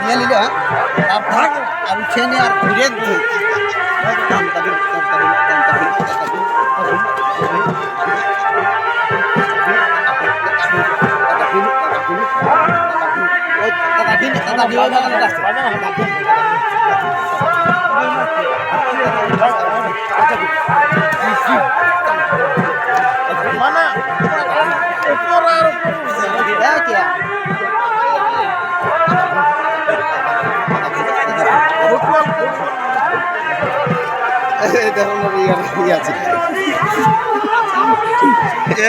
দিয়ে নিল আর ভাগ আর উঠে নিয়ে আর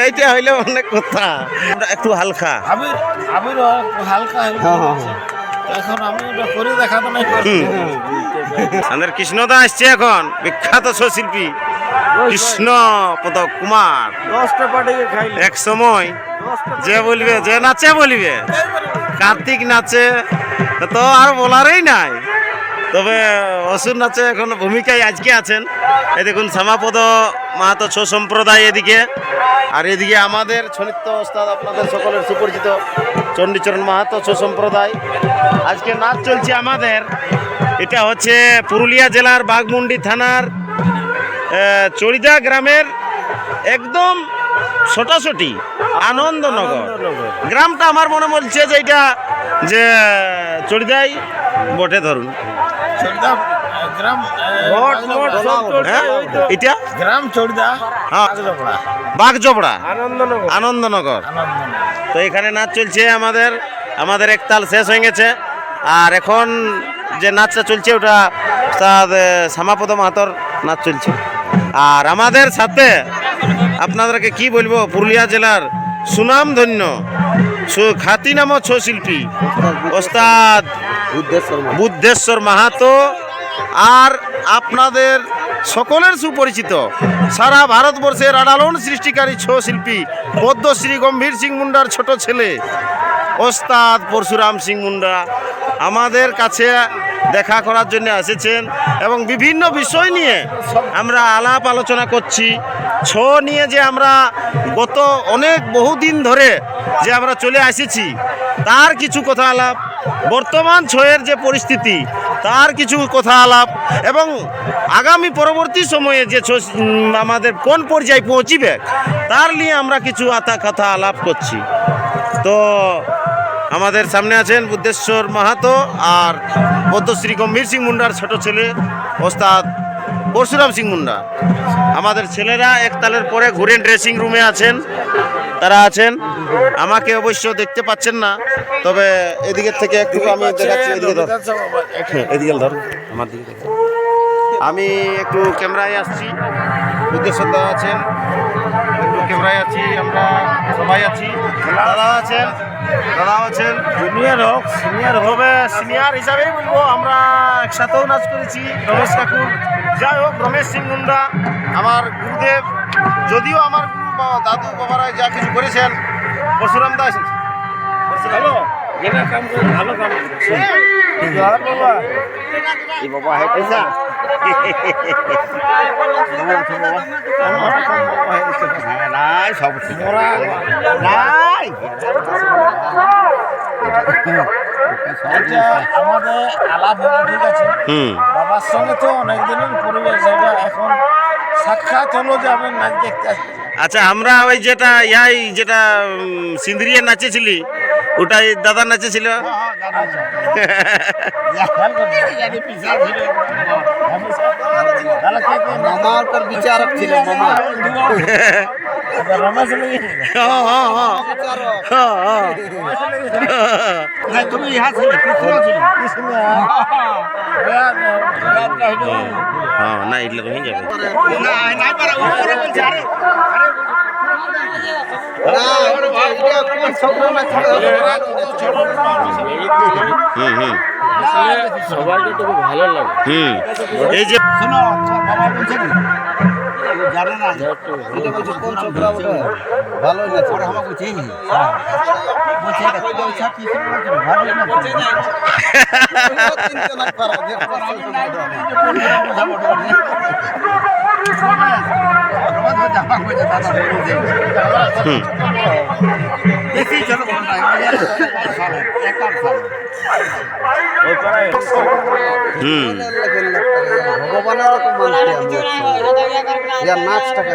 এইটা হইলে অনেক কথা। একটু হালকা। আবির আবির হালকা হয়ে হ্যাঁ, হ্যাঁ। এখন আমি করে দেখাতে নাই। আমাদের কৃষ্ণদা আসছে এখন বিখ্যাত শিল্পী কৃষ্ণ পদ কুমার। এক সময় যে বলবে যে নাচে বলবে। কার্তিক নাচে তো আর বলারই নাই। তবে অসুর নাচে এখন ভূমিকায় আজকে আছেন। এই দেখুন শ্যামাপদ মাহাতো ছ সম্প্রদায় এদিকে। আর এদিকে আমাদের ছনিত্য ওস্তাদ আপনাদের সকলের সুপরিচিত চণ্ডীচরণ মাহাতো ছ সম্প্রদায়। আজকে নাচ চলছে আমাদের। এটা হচ্ছে পুরুলিয়া জেলার বাঘমুন্ডি থানার চড়িদা গ্রামের একদম ছোটাছুটি আনন্দনগর। গ্রামটা আমার মনে বলছে যে এটা যে চড়িদাই বটে ধরুন। হ্যাঁ? এটা? গ্রাম চড়দা হ্যাঁ। আনন্দনগর। তো এখানে নাচ চলছে আমাদের আমাদের একতাল শেষ হয়ে গেছে। আর এখন যে নাচটা চলছে ওটা তার শ্যামাপদ মাহাতর নাচ চলছে। আর আমাদের সাথে আপনাদেরকে কি বলব পুরুলিয়া জেলার সুনামধন্য খাতি খ্যাতিনাম ছৌ শিল্পী ওস্তাদ বুদ্ধেশ্বর মাহাতো। আর আপনাদের সকলের সুপরিচিত সারা ভারতবর্ষের আডালন সৃষ্টিকারী ছৌ শিল্পী পদ্মশ্রী গম্ভীর সিং মুন্ডার ছোট ছেলে ওস্তাদ পরশুরাম সিং মুন্ডা আমাদের কাছে দেখা করার জন্য এসেছেন এবং বিভিন্ন বিষয় নিয়ে আমরা আলাপ আলোচনা করছি। ছৌ নিয়ে যে আমরা গত অনেক বহুদিন ধরে যে আমরা চলে এসেছি, তার কিছু কথা আলাপ বর্তমান ছয়ের যে পরিস্থিতি, তার কিছু কথা আলাপ এবং আগামী পরবর্তী সময়ে যে আমাদের কোন পর্যায়ে পৌঁছিবে, তার নিয়ে আমরা কিছু আতা কথা আলাপ করছি। তো আমাদের সামনে আছেন বুদ্ধেশ্বর মাহাতো আর পদ্মশ্রী গম্ভীর সিং মুন্ডার ছোট ছেলে ওস্তাদ পরশুরাম সিং মুন্ডা। আমাদের ছেলেরা একতালের পরে ঘুরে ড্রেসিং রুমে আছেন। তারা আছেন। আমাকে অবশ্য দেখতে পাচ্ছেন না তবে এদিকের থেকে একটু আমি দেখাচ্ছি এদিকে ধর। হ্যাঁ, এদিকে ধর আমার দিকে আমি একটু ক্যামেরায় আসছি বুদ্ধেশ্বর দা আছেন। একটু ক্যামেরায় আছি আমরা সবাই আছি। দাদা আছেন দাদা আছেন। জুনিয়র হোক সিনিয়র হবে সিনিয়র হিসাবেই বলব আমরা একসাথেও নাচ করেছি রমেশ কাকুর। যাই হোক রমেশ সিং মুন্ডা আমার গুরুদেব যদিও আমার দাদু বাবারা যা কিছু করেছেন পরশুরাম দাস ভালো যেটা কাম করে ভালো কাম বাবা এই বাবা হে পয়সা নাই সব নাই। আচ্ছা আমাদের আলাপ হলো ঠিক আছে? বাবার সঙ্গে তো অনেক দিনের পরিবেশ এখন সাক্ষাৎ হলো যে আমি নাচ দেখতে আসছি আচ্ছা আমরা ওই যেটা ইয়াই যেটা উম, সিন্দ্রিয়ে নাচেছিলি ওটাই দাদা নাচেছিল খেয়াল করবে জানি পিছা ছিল তাহলে কে কে মামার পর বিচারক ছিল মামা রমেশ নেই হ্যাঁ, হ্যাঁ, হ্যাঁ। হ্যাঁ, হ্যাঁ। তুমি ইহা ছিল কৃষ্ণ ছিল কৃষ্ণ হ্যাঁ না এগুলো হয়ে যাবে হুম হুম সবাইকে তো ভালো লাগে। এই যে শোনো বাবা বলছেন জানে না এটা বলছে কোন ছোকরা ওটা ভালোই না ছোকরা আমাকে চিনি বলছে এটা কোন ছাত্রী ছিল ভালোই না চিনতে না পারো দেখি চলো হুম ভগবানের রকম মানছি আমি নাচটাকে